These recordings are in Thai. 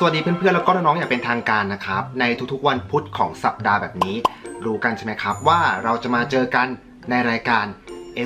สวัสดีเพื่อนๆ แล้วก็น้องๆอย่างเป็นทางการนะครับ ในทุกๆวันพุธของสัปดาห์แบบนี้ รู้กันใช่ไหมครับว่าเราจะมาเจอกันในรายการ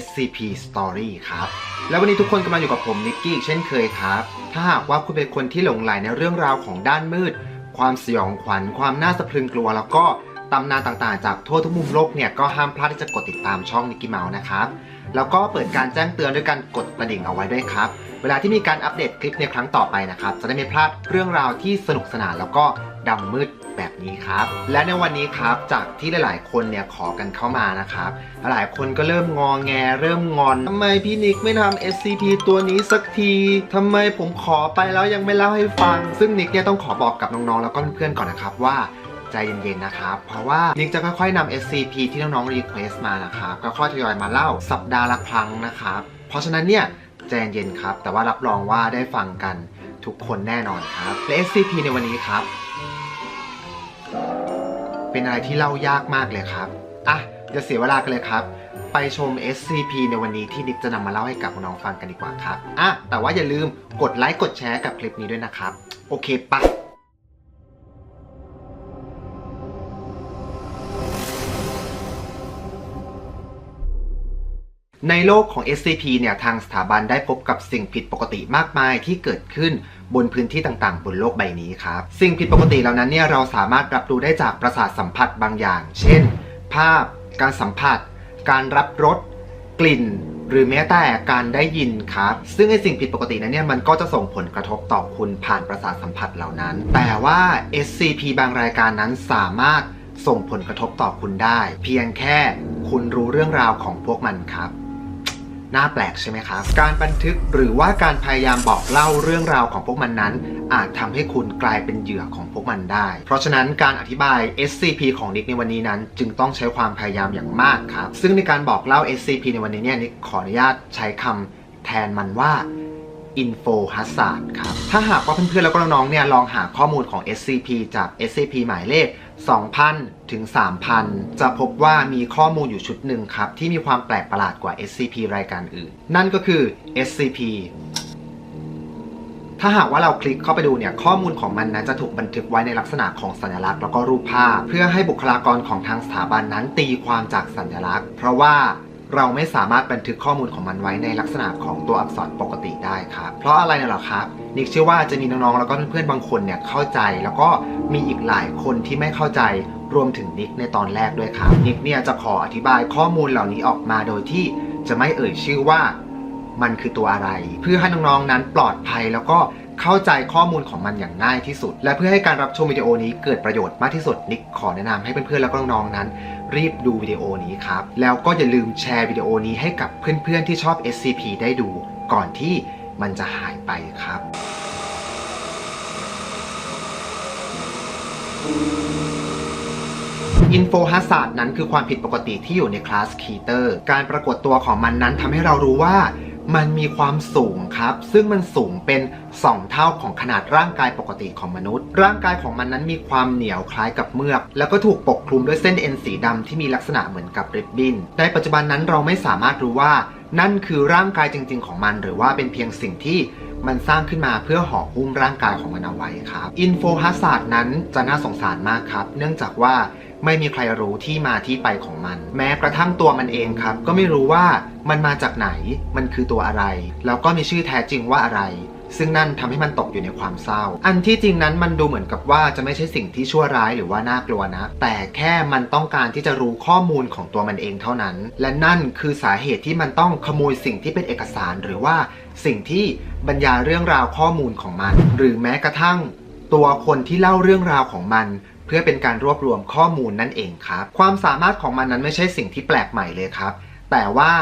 SCP Story ครับ แล้ววันนี้ทุกคนกำลังอยู่กับผมนิกกี้เช่นเคยครับ ถ้าหากว่าคุณเป็นคนที่หลงใหลในเรื่องราวของด้านมืด ความสยองขวัญ ความน่าสะพรึงกลัว แล้วก็ตำนานต่างๆ จากทั่วทุกมุมโลกเนี่ยก็ห้ามพลาดที่จะกดติดตามช่องนิกกี้เมาส์นะครับ แล้วก็เปิดการแจ้งเตือนด้วยการกดกระดิ่งเอาไว้ด้วยครับ เวลาที่มีการอัปเดตคลิปในครั้งต่อไปนะครับ จะได้ไม่พลาดเรื่องราวที่สนุกสนานแล้วก็ดำมืดแบบนี้ครับ และในวันนี้ครับจากที่หลาย ๆ คนเนี่ยขอกันเข้ามานะครับ หลายคนก็เริ่มงอแง เริ่มงอนทำไมพี่นิกไม่ทำ SCP ตัวนี้สักทีทำไมผมขอไปแล้วยังไม่เล่าให้ฟัง ซึ่งนิกเนี่ยต้องขอบอกกับน้อง ๆ แล้วก็เพื่อน ๆ ก่อนนะครับว่า ใจเย็นๆนะครับ เพราะว่านิกจะค่อยๆนำ SCP ที่น้องๆรีเควสมานะครับก็ค่อยๆทยอยมาเล่าสัปดาห์ละครั้งนะครับ เพราะฉะนั้นเนี่ยใจเย็นครับ แต่ว่ารับรองว่าได้ฟังกันทุกคนแน่นอนครับและ SCP ในวันนี้ครับ เป็นอะไรที่เล่ายากมากเลยครับอะอย่าเสียเวลากันเลยครับไปชม SCP ในวันนี้ที่นิกจะนำมาเล่าให้กับน้องฟังกันดีกว่าครับอะแต่ว่าอย่าลืมกดไลค์กดแชร์กับคลิปนี้ด้วยนะครับ โอเคปะ ในโลกของ SCP เนี่ยทางสถาบันได้พบกับสิ่งผิดปกติมากมายที่เกิดขึ้นบนพื้นที่ต่างๆ บนโลกใบนี้ครับ สิ่งผิดปกติเหล่านั้นเนี่ยเราสามารถรับรู้ได้จากประสาทสัมผัสบางอย่าง เช่น ภาพ การสัมผัส การรับรสกลิ่น หรือแม้แต่การได้ยินครับ ซึ่งไอสิ่งผิดปกตินั้นเนี่ยมันก็จะส่งผลกระทบต่อคุณผ่านประสาทสัมผัสเหล่านั้น แต่ว่า SCP บางรายการนั้นสามารถส่งผลกระทบต่อคุณได้ เพียงแค่คุณรู้เรื่องราวของพวกมันครับ น่าแปลกใช่ไหมครับ การบันทึกหรือว่าการพยายามบอกเล่าเรื่องราวของพวกมันนั้น อาจทำให้คุณกลายเป็นเหยื่อของพวกมันได้ เพราะฉะนั้นการอธิบาย SCP ของนิกในวันนี้นั้น จึงต้องใช้ความพยายามอย่างมากครับ ซึ่งในการบอกเล่า SCP ในวันนี้เนี่ยนิกขออนุญาตใช้คำแทนมันว่า Info Hazard ครับ ถ้าหากว่าเพื่อนๆ แล้วก็น้องๆ เนี่ยลองหาข้อมูลของ SCP จาก SCP หมายเลข 2,000 ถึง 3,000 จะพบว่ามีข้อมูลอยู่ชุดหนึ่งครับ ที่มีความแปลกประหลาดกว่า SCP รายการอื่น นั่นก็คือ SCP ถ้าหากว่าเราคลิกเข้าไปดูเนี่ยข้อมูลของมันนั้นจะถูกบันทึกไว้ในลักษณะของสัญลักษณ์แล้วก็รูปภาพ เพื่อให้บุคลากรของทางสถาบันนั้นตีความจากสัญลักษณ์ เพราะว่า เราไม่สามารถบันทึกข้อมูลของมันไว้ในลักษณะของตัวอักษรปกติได้ครับ เพราะอะไรเนี่ยหรอครับ นิกเชื่อว่าจะมีน้องๆ แล้วก็เพื่อนๆ บางคนเนี่ยเข้าใจ แล้วก็มีอีกหลายคนที่ไม่เข้าใจรวมถึงนิกในตอนแรกด้วยครับ นิกเนี่ยจะขออธิบายข้อมูลเหล่านี้ออกมาโดยที่จะไม่เอ่ยชื่อว่ามันคือตัวอะไร เพื่อให้น้องๆ นั้นปลอดภัยแล้วก็ เข้าใจข้อมูลของมันอย่างง่ายที่สุด และเพื่อให้การรับชมวิดีโอนี้เกิดประโยชน์มากที่สุดนิกขอแนะนำให้เพื่อนๆแล้วก็น้องๆนั้น รีบดูวิดีโอนี้ครับ แล้วก็อย่าลืมแชร์วิดีโอนี้ให้กับเพื่อนๆที่ชอบ SCP ได้ดู ก่อนที่มันจะหายไปครับอินโฟฮัสซาดนั้นคือความผิดปกติที่อยู่ในคลาสคีเตอร์การปรากฏตัวของมันนั้นทำให้เรารู้ว่า มันมีความสูงครับ ซึ่งมันสูงเป็น 2 เท่าของขนาดร่างกายปกติของมนุษย์ ร่างกายของมันนั้นมีความเหนียวคล้ายกับเมือก แล้วก็ถูกปกคลุมด้วยเส้นเอ็นสีดำที่มีลักษณะเหมือนกับริบบิ้น ในปัจจุบันนั้นเราไม่สามารถรู้ว่า นั่นคือร่างกายจริง ๆ ของมัน หรือว่าเป็นเพียงสิ่งที่มันสร้างขึ้นมาเพื่อห่อหุ้มร่างกายของมันเอาไว้ครับ อินโฟฮัสซาดนั้นจะน่าสงสารมากครับ เนื่องจากว่า ไม่มีใครรู้ที่มาที่ไปของมัน แม้กระทั่งตัวมันเองครับ ก็ไม่รู้ว่ามันมาจากไหน มันคือตัวอะไร แล้วก็มีชื่อแท้จริงว่าอะไร ซึ่งนั่นทำให้มันตกอยู่ในความเศร้า อันที่จริงนั้นมันดูเหมือนกับว่าจะไม่ใช่สิ่งที่ชั่วร้ายหรือว่าน่ากลัวนะ แต่แค่มันต้องการที่จะรู้ข้อมูลของตัวมันเองเท่านั้น และนั่นคือสาเหตุที่มันต้องขโมยสิ่งที่เป็นเอกสาร หรือว่าสิ่งที่บรรยายเรื่องราวข้อมูลของมัน หรือแม้กระทั่งตัวคนที่เล่าเรื่องราวของมัน เพื่อเป็นการรวบรวมข้อมูลนั่นเองครับ ความสามารถของมันนั้นไม่ใช่สิ่งที่แปลกใหม่เลยครับ แต่ว่า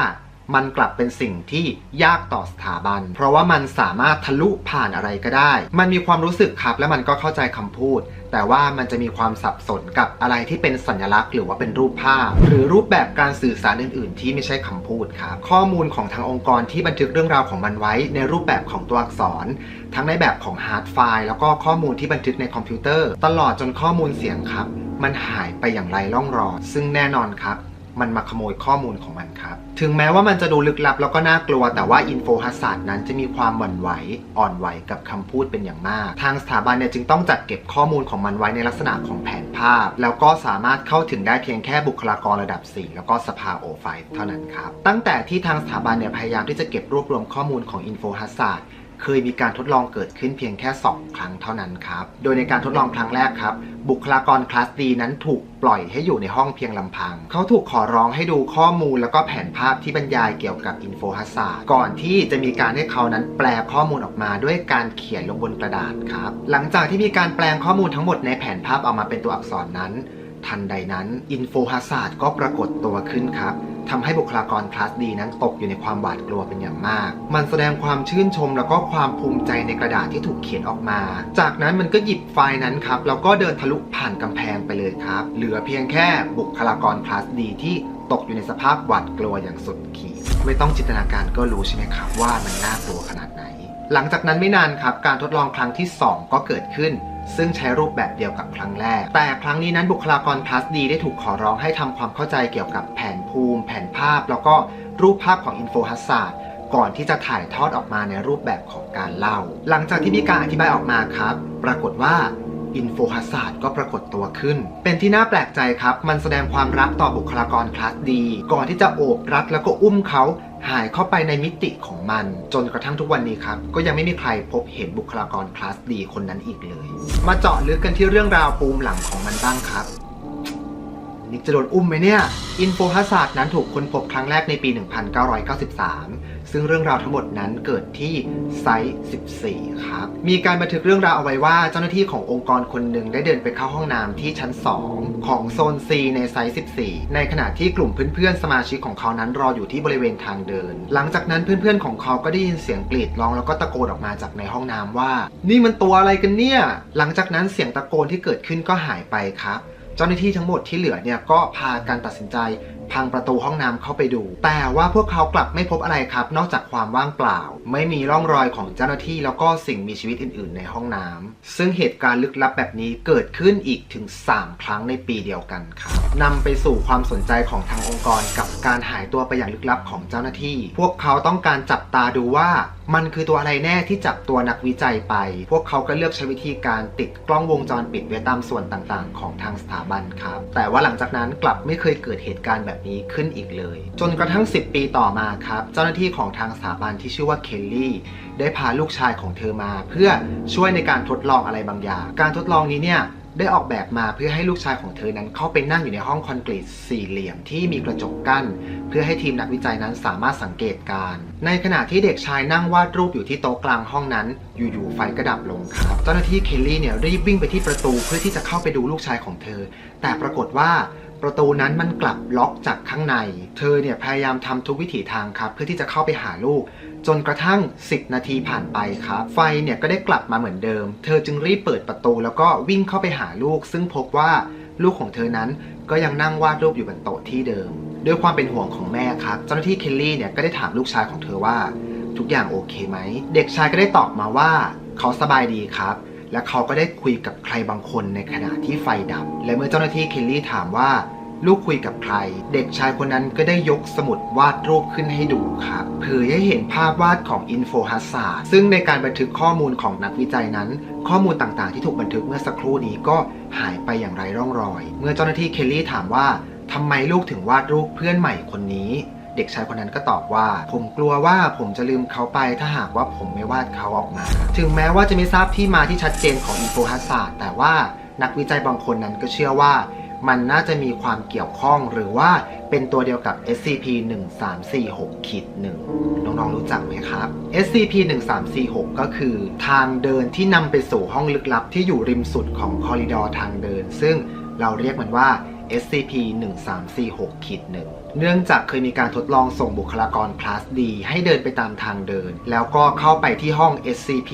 มันกลับเป็นสิ่งที่ยากต่อสถาบัน เพราะว่ามันสามารถทะลุผ่านอะไรก็ได้ มันมีความรู้สึกครับและมันก็เข้าใจคำพูด แต่ว่ามันจะมีความสับสนกับอะไรที่เป็นสัญลักษณ์ หรือว่าเป็นรูปภาพ หรือรูปแบบการสื่อสารอื่น ๆ ที่ไม่ใช่คำพูดครับข้อมูลของทางองค์กรที่บันทึกเรื่องราวของมันไว้ ในรูปแบบของตัวอักษร ทั้งในแบบของฮาร์ดไฟล์แล้วก็ข้อมูลที่บันทึกในคอมพิวเตอร์ ตลอดจนข้อมูลเสียงครับ มันหายไปอย่างไรล่องรอยซึ่งแน่นอนครับ มันมาขโมยข้อมูลของมันครับ ถึงแม้ว่ามันจะดูลึกลับแล้วก็น่ากลัว แต่ว่าอินโฟฮัสซาดนั้นจะมีความหวั่นไหว อ่อนไหวกับคำพูดเป็นอย่างมาก ทางสถาบันเนี่ยจึงต้องจัดเก็บข้อมูลของมันไว้ในลักษณะของแผนภาพ แล้วก็สามารถเข้าถึงได้เพียงแค่บุคลากรระดับ 4 แล้วก็สภาโอไฟเท่านั้นครับ ตั้งแต่ที่ทางสถาบันเนี่ยพยายามที่จะเก็บรวบรวมข้อมูลของอินโฟฮัสซาด เคยมีการทดลองเกิดขึ้นเพียงแค่ 2 ครั้งเท่านั้นครับ โดยในการทดลองครั้งแรกครับ บุคลากรคลาสดีนั้นถูกปล่อยให้อยู่ในห้องเพียงลำพัง เขาถูกขอร้องให้ดูข้อมูลแล้วก็แผนภาพที่บรรยายเกี่ยวกับอินโฟฮัสซาก่อนที่จะมีการให้เขานั้นแปลข้อมูลออกมาด้วยการเขียนลงบนกระดาษครับ หลังจากที่มีการแปลงข้อมูลทั้งหมดในแผนภาพออกมาเป็นตัวอักษรนั้น ทันใดนั้นอินโฟฮัสซาดก็ปรากฏตัวขึ้นครับ ทำให้บุคลากรคลาสดีนั้นตกอยู่ในความหวาดกลัวเป็นอย่างมาก มันแสดงความชื่นชมแล้วก็ความภูมิใจในกระดาษที่ถูกเขียนออกมา จากนั้นมันก็หยิบไฟล์นั้นครับแล้วก็เดินทะลุผ่านกำแพงไปเลยครับ เหลือเพียงแค่บุคลากรคลาสดีที่ตกอยู่ในสภาพหวาดกลัวอย่างสุดขีด ไม่ต้องจินตนาการก็รู้ใช่ไหมครับว่ามันน่ากลัวขนาดไหน หลังจากนั้นไม่นานครับ การทดลองครั้งที่ 2 ก็เกิดขึ้น ซึ่งใช้รูปแบบเดียวกับครั้งแรก แต่ครั้งนี้นั้นบุคลากรคลาสดีได้ถูกขอร้องให้ทำความเข้าใจเกี่ยวกับแผน ภูมิ แผนภาพ แล้วก็รูปภาพของอินโฟฮัสซาก่อนที่จะถ่ายทอดออกมาในรูปแบบของการเล่า หลังจากที่มีการอธิบายออกมาครับ ปรากฏว่าอินโฟฮัสซาก็ปรากฏตัวขึ้น เป็นที่น่าแปลกใจครับ มันแสดงความรักต่อบุคลากรคลาสดี ก่อนที่จะโอบรัดแล้วก็อุ้มเขาหายเข้าไปในมิติของมัน จนกระทั่งทุกวันนี้ครับ ก็ยังไม่มีใครพบเห็นบุคลากรคลาสดีคนนั้นอีกเลย มาเจาะลึกกันที่เรื่องราวปูมหลังของมันบ้างครับ นิกจะโดนอุ้มไหมเนี่ย อินโฟฮัสซาดนั้นถูกค้นพบครั้งแรกในปี 1993 ซึ่งเรื่องราวทั้งหมดนั้นเกิดที่ไซต์14 ครับ มีการบันทึกเรื่องราวเอาไว้ว่าเจ้าหน้าที่ขององค์กรคนหนึ่งได้เดินไปเข้าห้องน้ำที่ชั้น 2 ของโซน C ในไซต์14 ในขณะที่กลุ่มเพื่อนๆ สมาชิกของเขานั้นรออยู่ที่บริเวณทางเดิน หลังจากนั้นเพื่อนๆ ของเขาก็ได้ยินเสียงกรีดร้องแล้วก็ตะโกนออกมาจากในห้องน้ำว่า นี่มันตัวอะไรกันเนี่ย หลังจากนั้นเสียงตะโกนที่เกิดขึ้นก็หายไปครับ เจ้าหน้าที่ทั้งหมดที่เหลือเนี่ยก็พากันตัดสินใจ พังประตูห้องน้ำเข้าไปดู แต่ว่าพวกเขากลับไม่พบอะไรครับ นอกจากความว่างเปล่า ไม่มีร่องรอยของเจ้าหน้าที่แล้วก็สิ่งมีชีวิตอื่น ๆ ในห้องน้ำซึ่งเหตุการณ์ลึกลับแบบนี้เกิดขึ้นอีกถึง 3 ครั้งในปีเดียวกันครับนำไปสู่ความสนใจของทางองค์กรกับการหายตัวไปอย่างลึกลับของเจ้าหน้าที่ พวกเขาต้องการจับตาดูว่า มันคือตัวอะไรแน่ที่จับตัวนักวิจัยไป พวกเขาก็เลือกใช้วิธีการติดกล้องวงจรปิดไว้ตามส่วนต่างๆ ของทางสถาบันครับ แต่ว่าหลังจากนั้นกลับไม่เคยเกิดเหตุการณ์แบบนี้ขึ้นอีกเลย จนกระทั่ง 10 ปีต่อมาครับ เจ้าหน้าที่ของทางสถาบันที่ชื่อว่าเคลลี่ได้พาลูกชายของเธอมา เพื่อช่วยในการทดลองอะไรบางอย่าง การทดลองนี้เนี่ย ได้ออกแบบมาเพื่อให้ลูกชายของเธอนั้นเข้าไปนั่งอยู่ในห้องคอนกรีตสี่เหลี่ยมที่มีกระจกกั้น เพื่อให้ทีมนักวิจัยนั้นสามารถสังเกตการณ์ในขณะที่เด็กชายนั่งวาดรูปอยู่ที่โต๊ะกลางห้องนั้น อยู่ๆไฟก็ดับลงครับ เจ้าหน้าที่เคลลี่เนี่ยรีบวิ่งไปที่ประตูเพื่อที่จะเข้าไปดูลูกชายของเธอ แต่ปรากฏว่าประตูนั้นมันกลับล็อกจากข้างใน เธอเนี่ยพยายามทำทุกวิถีทางครับ เพื่อที่จะเข้าไปหาลูก จนกระทั่ง 10 นาทีผ่านไปครับไฟเนี่ยก็ได้กลับมาเหมือนเดิม เธอจึงรีบเปิดประตูแล้วก็วิ่งเข้าไปหาลูก ซึ่งพบว่าลูกของเธอนั้นก็ยังนั่งวาดรูปอยู่บนโต๊ะที่เดิม ด้วยความเป็นห่วงของแม่ครับ เจ้าหน้าที่เคลลี่เนี่ยก็ได้ถามลูกชายของเธอว่า ทุกอย่างโอเคไหม เด็กชายก็ได้ตอบมาว่า เขาสบายดีครับ และเขาก็ได้คุยกับใครบางคนในขณะที่ไฟดับ และเมื่อเจ้าหน้าที่เคลลี่ถามว่า ลูกคุยกับใคร เด็กชายคนนั้นก็ได้ยกสมุดวาดรูปขึ้นให้ดูครับเผยให้เห็นภาพวาดของอินโฟฮัสซาซึ่งในการบันทึกข้อมูลของนักวิจัยนั้น ข้อมูลต่างๆ ที่ถูกบันทึกเมื่อสักครู่นี้ก็หายไปอย่างไร้ร่องรอย เมื่อเจ้าหน้าที่เคลลี่ถามว่าทำไมลูกถึงวาดรูปเพื่อนใหม่คนนี้เด็กชายคนนั้นก็ตอบว่า ผมกลัวว่าผมจะลืมเขาไปถ้าหากว่าผมไม่วาดเขาออกมา ถึงแม้ว่าจะไม่ทราบที่มาที่ชัดเจนของอินโฟฮัสซาแต่ว่านักวิจัยบางคนนั้นก็เชื่อว่า มันน่าจะมีความเกี่ยวข้องหรือว่าเป็นตัวเดียวกับ SCP 1346ขีด1น้องๆรู้จักไหมครับ SCP 1346ก็คือทางเดินที่นำไปสู่ห้องลึกลับที่อยู่ริมสุดของคอริดอร์ทางเดิน ซึ่งเราเรียกมันว่า SCP 1346ขีด1เนื่องจากเคยมีการทดลองส่งบุคลากรคลาส D ให้เดินไปตามทางเดิน แล้วก็เข้าไปที่ห้อง SCP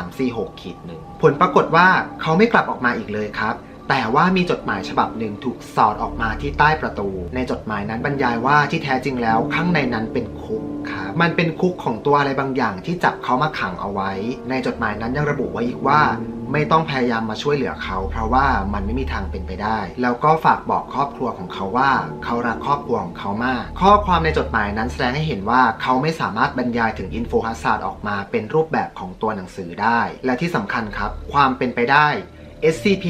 1346ขีด1ผลปรากฏว่าเขาไม่กลับออกมาอีกเลยครับ แต่ว่ามีจดหมายฉบับหนึ่งถูกสอดออกมาที่ใต้ประตู ในจดหมายนั้นบรรยายว่าที่แท้จริงแล้วข้างในนั้นเป็นคุกครับมันเป็นคุกของตัวอะไรบางอย่างที่จับเขามาขังเอาไว้ ในจดหมายนั้นยังระบุไว้อีกว่าไม่ต้องพยายามมาช่วยเหลือเขา เพราะว่ามันไม่มีทางเป็นไปได้ แล้วก็ฝากบอกครอบครัวของเขาว่า เขารักครอบครัวของเขามาก ข้อความในจดหมายนั้นแสดงให้เห็นว่าเขาไม่สามารถบรรยายถึงอินโฟฮัสซาดออกมาเป็นรูปแบบของตัวหนังสือได้ และที่สำคัญครับ ความเป็นไปได้ SCP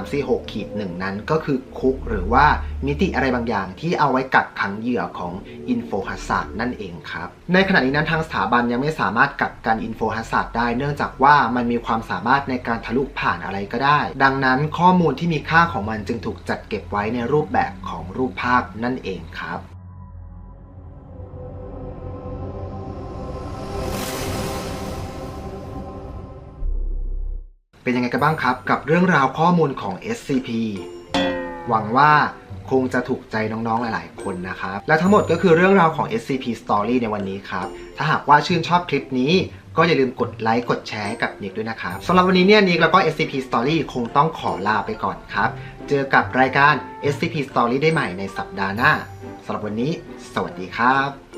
1346ขีด1นั้นก็คือคุกหรือว่ามิติอะไรบางอย่างที่เอาไว้กักขังเหยื่อของอินโฟฮัสซาดนั่นเองครับ ในขณะนี้นั้นทางสถาบันยังไม่สามารถกักกันอินโฟฮัสซาดได้เนื่องจากว่ามันมีความสามารถในการทะลุผ่านอะไรก็ได้ ดังนั้นข้อมูลที่มีค่าของมันจึงถูกจัดเก็บไว้ในรูปแบบของรูปภาพนั่นเองครับ เป็นยังไงกันบ้างครับ กับเรื่องราวข้อมูลของ SCP หวังว่าคงจะถูกใจน้องๆ หลายๆ คนนะครับ และทั้งหมดก็คือเรื่องราวของ SCP Story ในวันนี้ครับ ถ้าหากว่าชื่นชอบคลิปนี้ก็อย่าลืมกดไลค์ กดแชร์กับนิกด้วยนะครับสำหรับวันนี้เนี่ยนิกแล้วก็ SCP Story คงต้องขอลาไปก่อนครับ เจอกับรายการ SCP Story ได้ใหม่ในสัปดาห์หน้าสำหรับวันนี้ สวัสดีครับ